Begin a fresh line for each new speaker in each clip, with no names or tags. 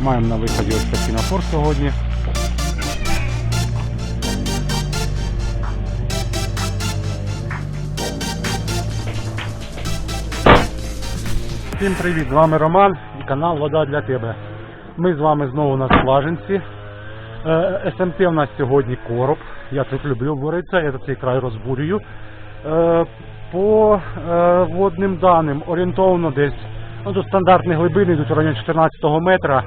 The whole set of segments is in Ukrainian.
Маємо на виході ось такий напор сьогодні. Всім привіт! З вами Роман і канал Вода для тебе. Ми з вами знову на скважинці. Е, СМТ у нас сьогодні короб. Я тут люблю боритися, я цей край розбурюю. Е, По е, водним даним орієнтовно десь ну, до стандартної глибини йдуть районі 14 метра.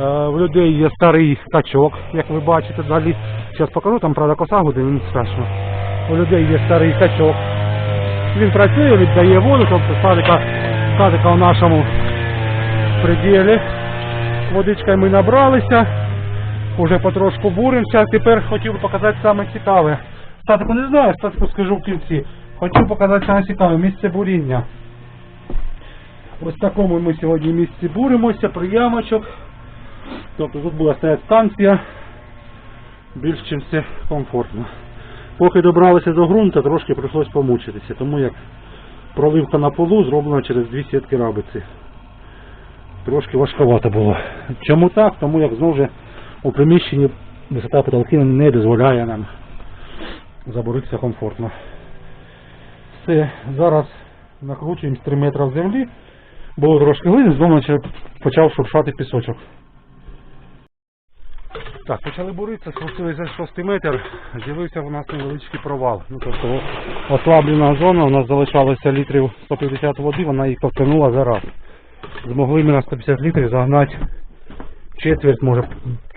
Е, В людей є старий качок, як ви бачите далі. Зараз покажу, там правда коса буде, він страшно. У людей є старий качок. Він працює, віддає воду, тобто статика, статика в нашому пределі. Водичкою ми набралися, вже потрошку буримося. Тепер хотів би показати саме цікаве. Статику не знаю, статику скажу в кінці. Хочу показати саме цікаве місце буріння. Ось в такому ми сьогодні місці буримося, приямочок. Тобто тут була стоять станція, більш чим все комфортно. Поки добралися до ґрунту, трошки прийшлось помучитися, тому як проливка на полу зроблена через дві сітки рабиці. Трошки важковато було. Чому так? Тому як знову ж у приміщенні висота потолки не дозволяє нам заборитися комфортно. Все, зараз накручуємо з 3 метри в землі. Було трошки глини, знову почав шуршати пісочок. Так, почали буритися, спустилися 6 метр, з'явився у нас невеличкий провал. Ну, тобто ослаблена зона, у нас залишалося літрів 150 води, вона їх повтонула за раз. Змогли ми на 150 літрів загнати четверть, може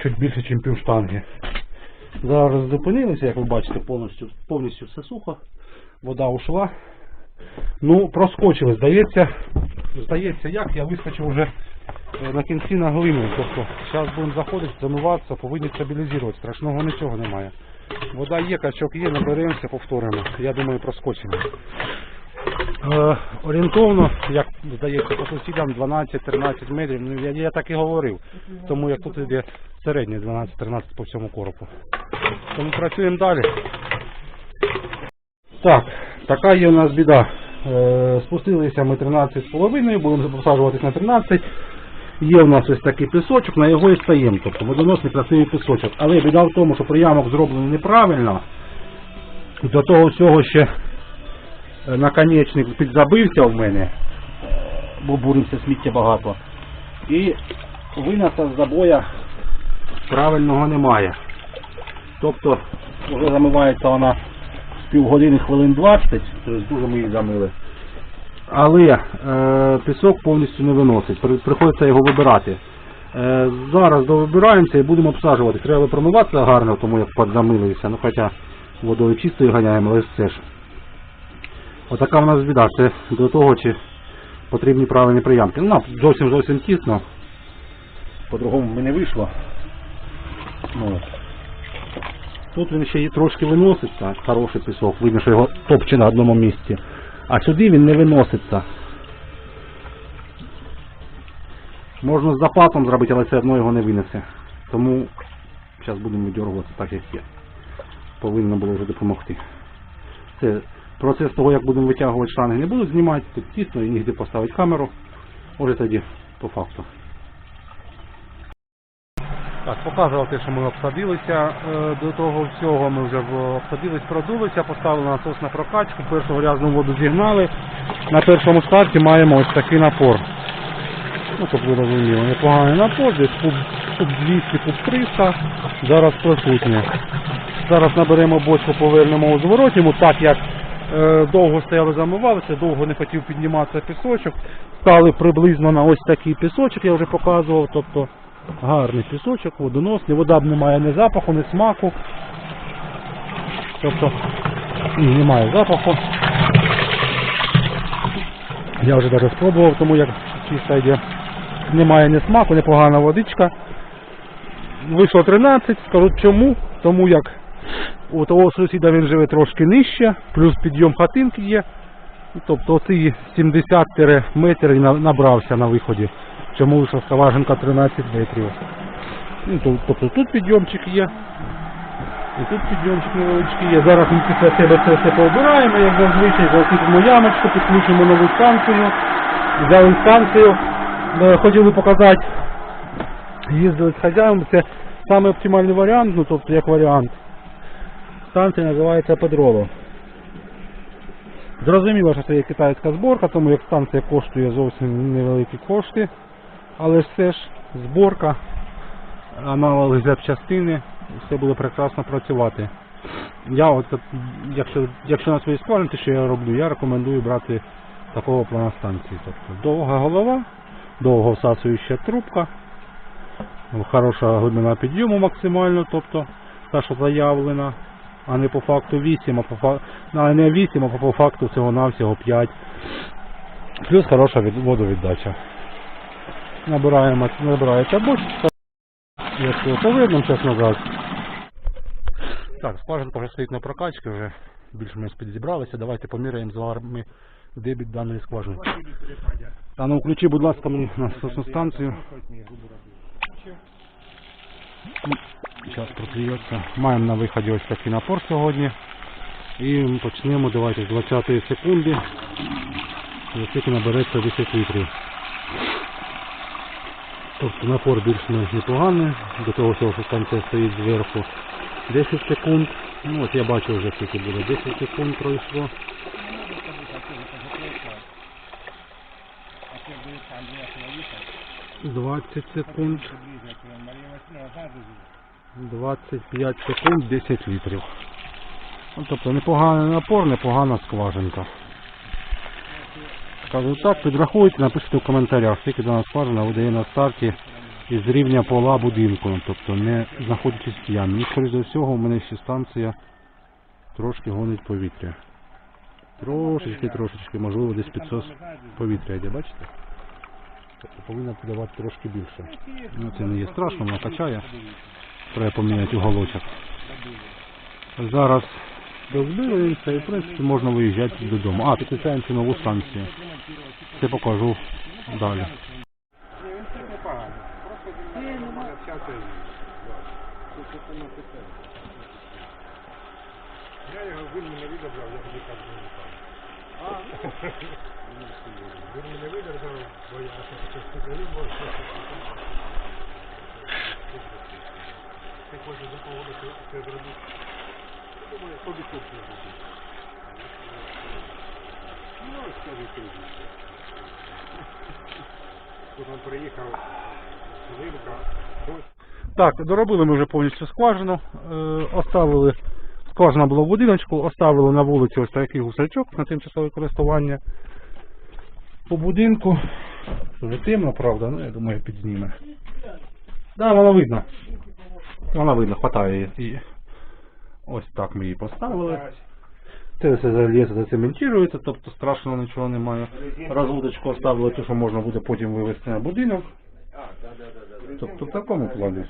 чуть більше, ніж пів штанги. Зараз зупинилися, як ви бачите, повністю, повністю все сухо. Вода ушла. Ну, проскочили, здається, здається, як я вискочив вже на кінці на глину. Тобто, зараз будемо заходити, замиватися, повинні стабілізувати. Страшного нічого немає. Вода є, качок є, наберемося, повторимо. Я думаю, проскочимо. Е, орієнтовно, як здається, по сусідам 12-13 метрів. Ну, я, я так і говорив. Тому як тут йде середнє 12-13 по всьому коропу. Тому працюємо далі. Так, така є у нас біда. Е, спустилися ми 13,5, будемо посаджуватись на 13. Є у нас ось такий пісочок, на його і стаємо. Тобто водоносний красивий пісочок. Але біда в тому, що приямок зроблений неправильно. До того всього ще е, наконечник підзабився в мене, бо бурився сміття багато. І виноса з забоя правильного немає. Тобто вже замивається вона з півгодини хвилин 20, тобто дуже ми її замили. Але е, пісок повністю не виносить, при- приходиться його вибирати. Е, зараз довибираємося і будемо обсаджувати. Треба промиватися гарно, тому як подзамилився, ну хоча водою чистою ганяємо, але все ж. Отака в нас біда. Це до того, чи потрібні правильні приямки. Ну, зовсім зовсім тісно. По-другому ми не вийшло. Ну. Тут він ще трошки виноситься, хороший пісок, видно, що його топче на одному місці. А сюди він не виноситься. Можна з запасом зробити, але все одно його не винесе. Тому зараз будемо видергуватися так, як є. Повинно було вже допомогти. Це процес того, як будемо витягувати штанги, не буду знімати, тут тісно і нігде поставити камеру. Може тоді по факту. Так, показував те, що ми обсадилися. Е, До того всього ми вже обсадились, продулися, поставили насос на прокачку, першу грязну воду зігнали. На першому старті маємо ось такий напор. Ну, щоб ви розуміли, непоганий напор, десь куб, куб 200, куб 300, зараз присутнє. Зараз наберемо бочку, повернемо у зворотньому, так як е, довго стояли замивалися, довго не хотів підніматися пісочок. Стали приблизно на ось такий пісочок, я вже показував. Тобто гарний пісочок, водоносний, вода б не має ні запаху, ні смаку. Тобто немає запаху. Я вже навіть спробував, тому як чисто йде. Немає ні смаку, непогана водичка. Вийшло 13, скажу чому. Тому як у того сусіда він живе трошки нижче, плюс підйом хатинки є. Тобто оці 70 метрів набрався на виході. Чому вийшла скаваженка 13 метрів. Ну, Тобто тут підйомчик є. І тут підйомчик невеличкий є. Зараз ми після себе це все пообираємо, як зазвичай, засипемо ямочку, підключимо нову станцію. Взяли станцію. Хотіли показати їздили з хазяїном, це саме оптимальний варіант, ну тобто як варіант. Станція називається Педроло. Зрозуміло, що це є китайська зборка, тому як станція коштує зовсім невеликі кошти, але все ж зборка, аналоги запчастини, все буде прекрасно працювати. Я от, якщо, якщо на своїй скважинці, що я роблю, я рекомендую брати такого плана станції. Тобто довга голова, довго всасуюча трубка, хороша глибина підйому максимально, тобто та, що заявлена, а не по факту 8, а по факту, а не 8, а по факту всього-навсього 5. Плюс хороша від, водовіддача. Набираємо, набирається бочка. Якщо то видно, зараз назад. Так, скважинка вже стоїть на прокачці, вже більш-менш підзібралися. Давайте поміряємо з вами дебіт даної скважини. Та ну включи, будь ласка, мені насосну станцію. Зараз проклюється. Маємо на виході ось такий напор сьогодні. І почнемо давайте з 20 секунди. Наскільки набереться 10 літрів. Тобто напор більш-менш непоганий, до того всього, станція стоїть зверху 10 секунд. Ну от я бачу вже скільки буде. 10 секунд пройшло. 20 секунд. 25 секунд 10 літрів. Ну, тобто непоганий напор, непогана скважинка. Так, підрахуйте, напишіть у коментарях, скільки дана скважина видає на старті із рівня пола будинку, тобто не знаходячись в ямі. І скоріш всього, у мене ще станція трошки гонить повітря. Трошечки, трошечки, можливо, десь підсос повітря йде, бачите? Тобто повинна подавати трошки більше. Ну, це не є страшно, вона качає. Треба поміняти уголочок. Зараз розбираємося і в принципі можна виїжджати додому. А, підключаємо цю нову станцію. Це покажу далі.
Я його він мене видержав, я тоді так не літав. Він мене видержав, бо я щось сказав, бо ти хочеш за погоду це зробити.
Так, доробили ми вже повністю скважину. Е, оставили, скважина була в будиночку, оставили на вулиці ось такий гусачок на тимчасове користування. По будинку. Вже темно, правда, ну я думаю підзніме. Да, воно видно. Вона видно, хватає її. Ось так ми її поставили. Це все залізо зацементується, тобто страшного нічого немає. Розводочку оставили, те, що можна буде потім вивезти на будинок. Тобто в такому плані.